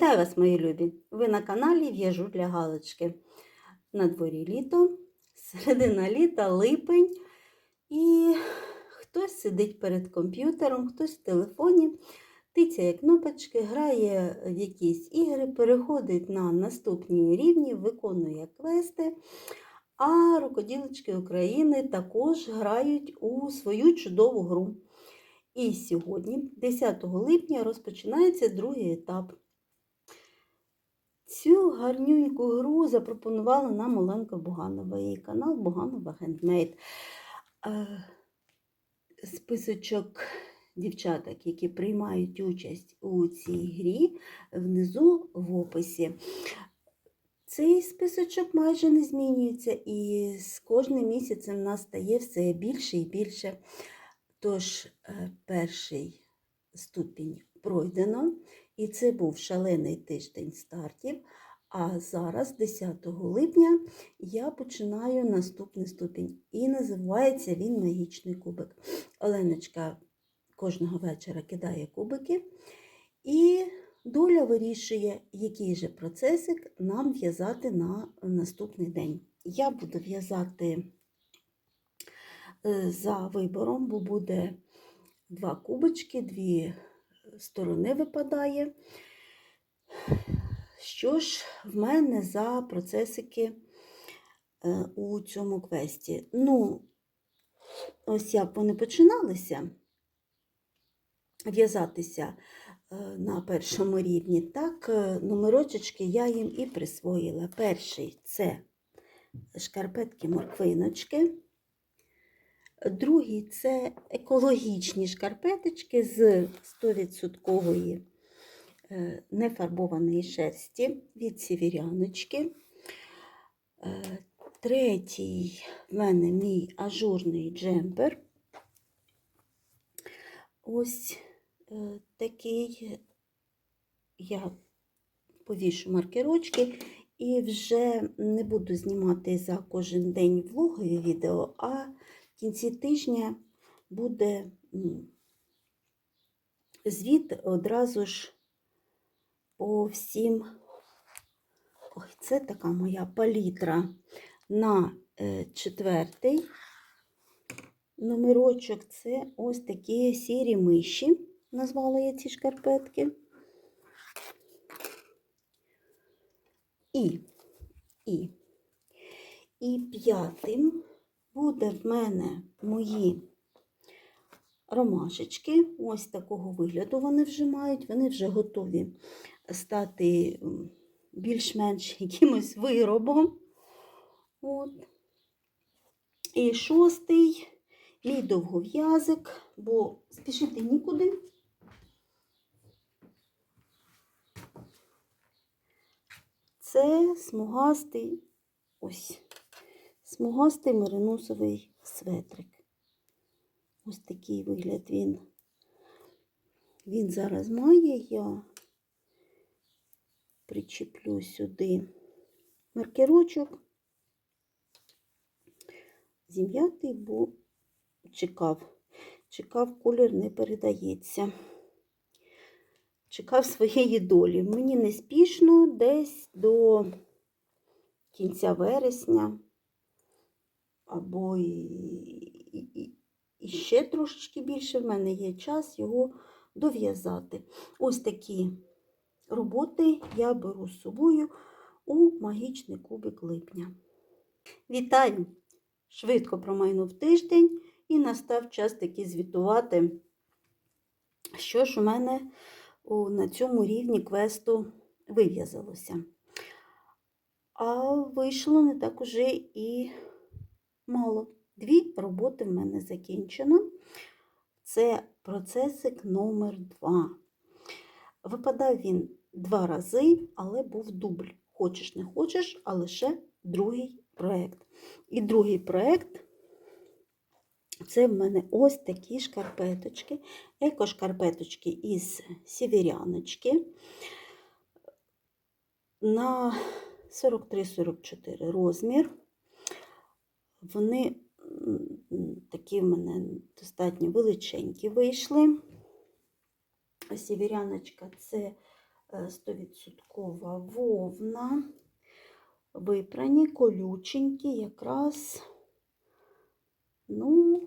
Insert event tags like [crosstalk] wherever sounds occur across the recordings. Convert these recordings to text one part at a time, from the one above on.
Вітаю вас, мої любі! Ви на каналі В'яжу для Галочки. На дворі літо, середина літа, липень. І хтось сидить перед комп'ютером, хтось в телефоні, тицяє кнопочки, грає в якісь ігри, переходить на наступні рівні, виконує квести. А рукоділочки України також грають у свою чудову гру. І сьогодні, 10 липня, розпочинається другий етап. Цю гарнюньку гру запропонувала нам Оленка Буганова, її канал Буганова Хендмейд. Е, Списочок дівчаток, які приймають участь у цій грі, внизу в описі. Цей списочок майже не змінюється, і з кожним місяцем нас стає все більше і більше. Тож, е, перший ступінь пройдено, і це був шалений тиждень стартів. А зараз, 10 липня, я починаю наступний ступінь. І називається він Магічний кубик. Оленочка кожного вечора кидає кубики, і доля вирішує, який же процесик нам в'язати на наступний день. Я буду в'язати е, за вибором, бо буде два кубочки, дві сторони випадає. Що ж в мене за процесики е, у цьому квесті? Ну, ось як вони починалися в'язатися е, на першому рівні, так е, номерочечки я їм і присвоїла. Перший це шкарпетки Другий це екологічні шкарпеточки з 100% е, нефарбованої шерсті від сівіряночки. Е, Третій в мене мій ажурний джемпер. Ось е, такий я повішу маркерочки і вже не буду знімати за кожен день влогові відео, а в кінці тижня буде звіт одразу ж по всім. Ой, це така моя палітра на е, четвертий номерочок. Це ось такі сірі миші, назвала я ці шкарпетки. І, і, і п'ятим буде в мене мої ромашечки. Ось такого вигляду вони вже мають. Вони вже готові стати більш-менш [laughs] якимось виробом. От. І шостий мій довгов'язик, бо спішити нікуди. Це смугастий, ось, смугастий мериносовий светрик. Ось такий вигляд він. Він зараз має, я причеплю сюди маркерочок. Зім'ятий, бо чекав. Чекав, колір не передається. Чекав своєї долі. Мені не спішно десь до кінця вересня, або і, і, і ще трошечки більше в мене є час його дов'язати. Ось такі роботи я беру з собою у магічний кубик липня. Вітаю! Швидко промайнув тиждень і настав час таки звітувати, що ж у мене на цьому рівні квесту вив'язалося. А вийшло не так уже і мало. Дві роботи в мене закінчено. Це процесик номер 2 Випадав він два рази, але був дубль. Хочеш, не хочеш, а лише другий проєкт. І другий проєкт це в мене ось такі шкарпеточки, еко-шкарпеточки із сіверяночки на 43-44 розмір. Вони такі в мене достатньо величенькі вийшли. Сіверяночка це е, 100% вовна, випрані, колюченькі, якраз, ну,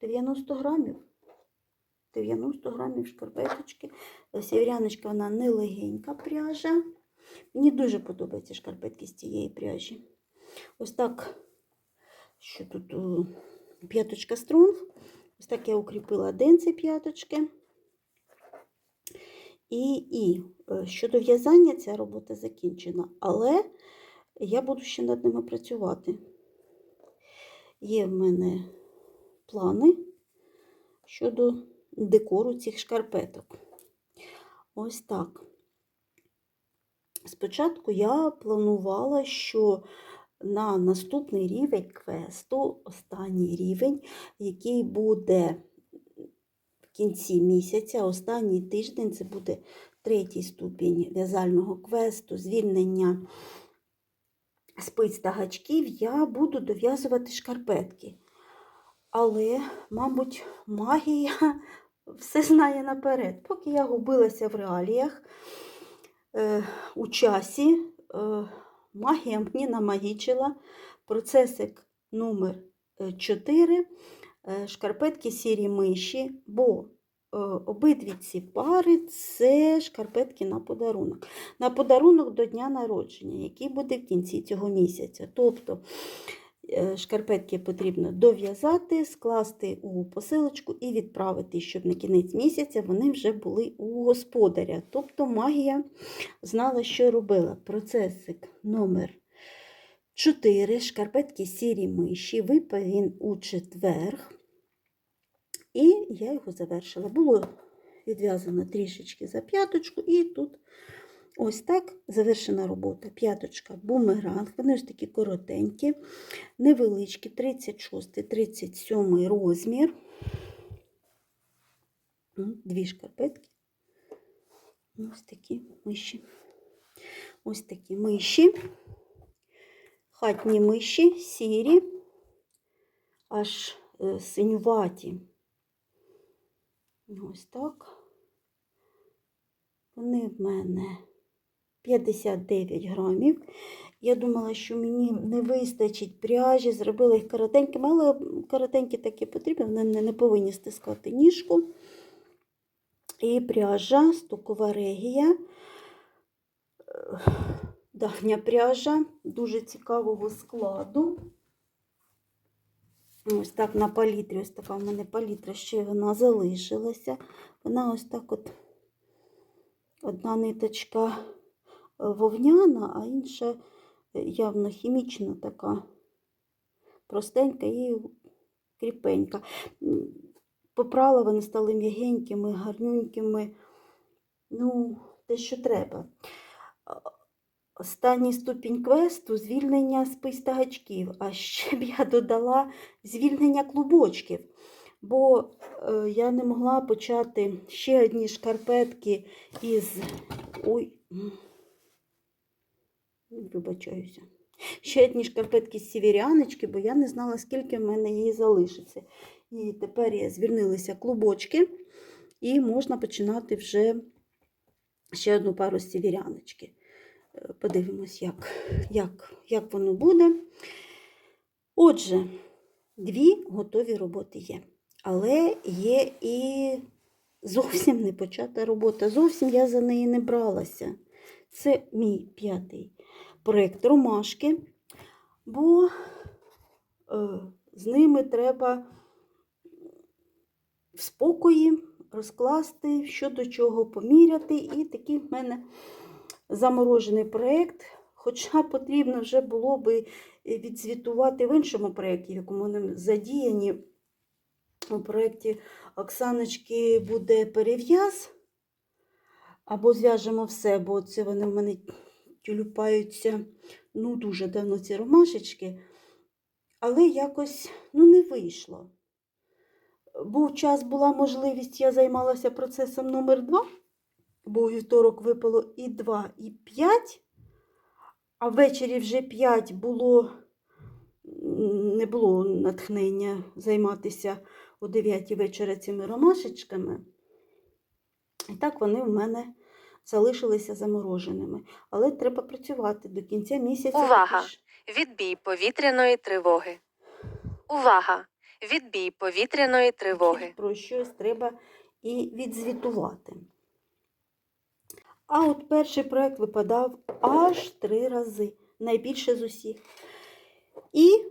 90 грамів. 90 грамів шкарпеточки. Сєвряночка, вона не легенька пряжа. Мені дуже подобаються шкарпетки з цієї пряжі. Ось так, що тут о, п'яточка стронг. Ось так я укріпила денці п'яточки. І, і е, щодо в'язання, ця робота закінчена. Але я буду ще над ними працювати. Є в мене плани щодо декору цих шкарпеток. Ось так. Спочатку я планувала, що на наступний рівень квесту, останній рівень, який буде в кінці місяця, останній тиждень, це буде третій ступінь в'язального квесту, звільнення спиць та гачків, я буду дов'язувати шкарпетки. Але, мабуть, магія [laughs] все знає наперед. Поки я губилася в реаліях, е, у часі, е, магія мені намагічила процесик номер 4 шкарпетки сірі миші, бо е, обидві ці пари це шкарпетки на подарунок. На подарунок до дня народження, який буде в кінці цього місяця. Тобто е, шкарпетки потрібно дов'язати, скласти у посилочку і відправити, щоб на кінець місяця вони вже були у господаря. Тобто магія знала, що робила. Процесик номер 4, шкарпетки сірі миші, випав він у четвер. І я його завершила. Було відв'язано трішечки за п'яточку, і тут ось так завершена робота. П'яточка бумеранг, вони ось такі коротенькі, невеличкі, 36-37 розмір. Дві шкарпетки. Ось такі миші. Ось такі миші. Хатні миші, сірі, аж е, синюваті. Ось так. Вони в мене 59 грамів. Я думала, що мені не вистачить пряжі, зробила їх коротенькими, але коротенькі такі потрібні, вони не- не повинні стискати ніжку. І пряжа, стокова регія. Давня пряжа, дуже цікавого складу. Ось так на палітрі, ось така в мене палітра, ще вона залишилася. Вона ось так от одна ниточка вовняна, а інша е, явно хімічна така, простенька і кріпенька. Попрала, вони стали м'ягенькими, гарнюнькими. Ну, те, що треба. Останній ступінь квесту звільнення спис та гачків, а ще б я додала звільнення клубочків, бо е, я не могла почати ще одні шкарпетки із. Ой, вибачаюся. Ще одні шкарпетки з сіверяночки, бо я не знала, скільки в мене її залишиться. І тепер звільнилися клубочки, і можна починати вже ще одну пару з сіверяночки. Е, Подивимось, як, як, як воно буде. Отже, дві готові роботи є. Але є і зовсім не почата робота. Зовсім я за неї не бралася. Це мій п'ятий проєкт ромашки, бо е, з ними треба в спокої розкласти, що до чого поміряти. І такий в мене заморожений проєкт. Хоча потрібно вже було би відзвітувати в іншому проєкті, в якому вони задіяні. У проєкті Оксаночки буде перев'яз. Або зв'яжемо все, бо це вони в мене тюлюпаються ну, дуже давно ці ромашечки. Але якось ну, не вийшло. Був час, була можливість, я займалася процесом номер 2 бо у вівторок випало і 2, і 5, а ввечері вже 5 було, не було натхнення займатися о 9 вечора цими ромашечками. І так вони в мене залишилися замороженими. Але треба працювати до кінця місяця. Увага! Відбій повітряної тривоги. Увага! Відбій повітряної тривоги. Про щось треба і відзвітувати. А от перший проєкт випадав аж три рази, найбільше з усіх. І,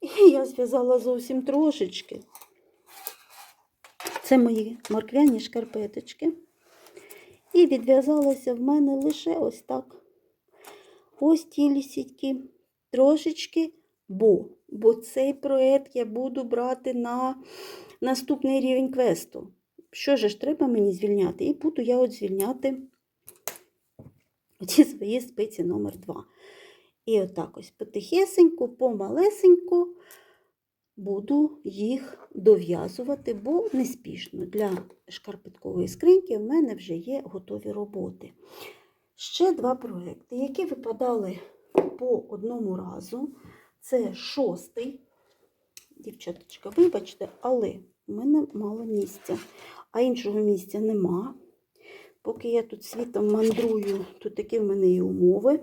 і я зв'язала зовсім трошечки. Це мої морквяні шкарпеточки. І відв'язалося в мене лише ось так. Ось ті лісітки. Трошечки, бо, бо цей проєкт я буду брати на наступний рівень квесту. Що ж треба мені звільняти? І буду я от звільняти ці свої спиці номер 2 І отак ось потихесеньку, помалесеньку буду їх дов'язувати, бо неспішно. Для шкарпеткової скриньки в мене вже є готові роботи. Ще два проекти, які випадали по одному разу. Це шостий. Дівчаточка, вибачте, але в мене мало місця, а іншого місця нема. Поки я тут світом мандрую, то такі в мене і умови.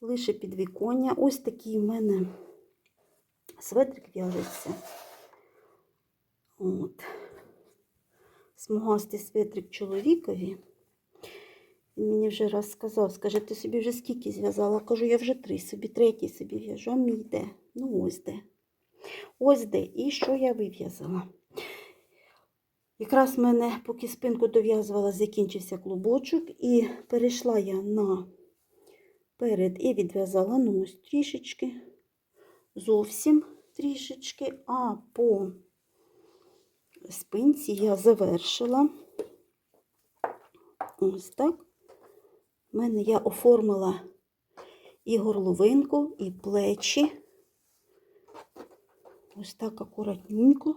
Лише підвіконня. Ось такий в мене светрик в'яжеться. От. Смугастий светрик чоловікові. Він мені вже раз сказав, скаже, ти собі вже скільки зв'язала? Кажу, я вже три собі, третій собі в'яжу, а мій де? Ну ось де. Ось де. І що я вив'язала? Якраз в мене, поки спинку дов'язувала, закінчився клубочок, і перейшла я на перед і відв'язала ну, ось трішечки, зовсім трішечки, а по спинці я завершила. Ось так. У мене я оформила і горловинку, і плечі. Ось так акуратненько,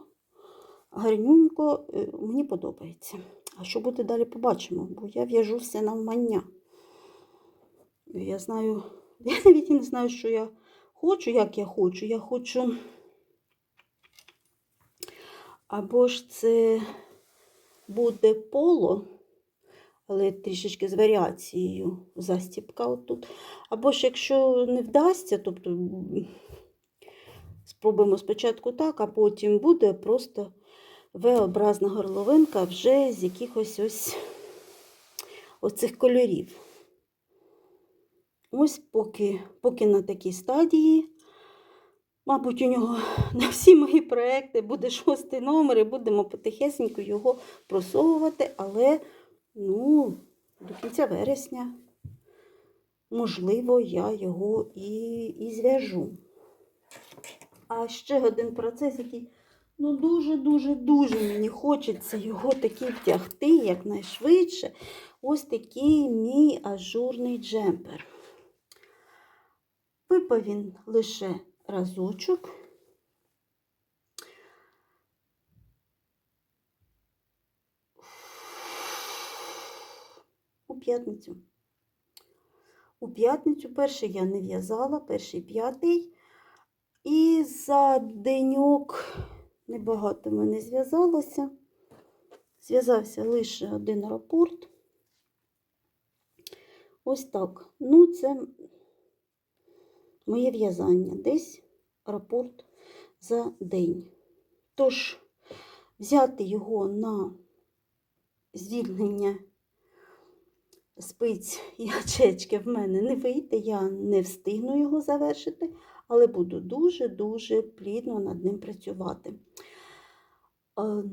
гарнюнько, Е, мені подобається. А що буде далі, побачимо, бо я в'яжу все навмання. Я знаю, [laughs] я навіть не знаю, що я хочу, як я хочу. Я хочу. Або ж це буде поло, але трішечки з варіацією застіпка отут. Або ж якщо не вдасться, тобто спробуємо спочатку так, а потім буде просто V-образна горловинка вже з якихось ось оцих кольорів. Ось поки, поки на такій стадії. Мабуть, у нього [laughs] на всі мої проекти буде шостий номер, і будемо потихесенько його просовувати, але ну, до кінця вересня, можливо, я його і, і зв'яжу. А ще один процес, який ну, дуже-дуже-дуже мені хочеться його таки втягти якнайшвидше. Ось такий мій ажурний джемпер. Випав він лише разочок. У п'ятницю. У п'ятницю перший я не в'язала, перший п'ятий. І за деньок небагато в мене зв'язалося. Зв'язався лише один рапорт. Ось так. Ну, це моє в'язання. Десь рапорт за день. Тож, взяти його на звільнення спиць і гачечки в мене не вийде, я не встигну його завершити, але буду дуже-дуже плідно над ним працювати.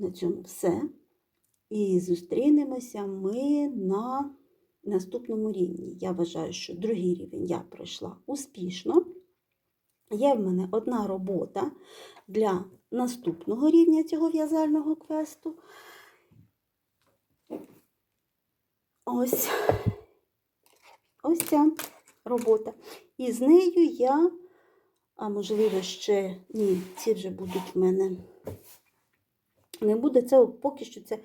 На цьому все. І зустрінемося ми на наступному рівні. Я вважаю, що другий рівень я пройшла успішно. Є в мене одна робота для наступного рівня цього в'язального квесту. Ось ось ця робота. І з нею я, а можливо, ще ні, ці вже будуть в мене. Не буде це поки що це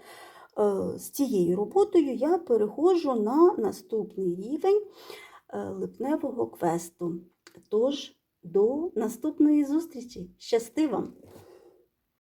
з цією роботою я переходжу на наступний рівень е, липневого квесту. Тож, до наступної зустрічі. Щасти вам!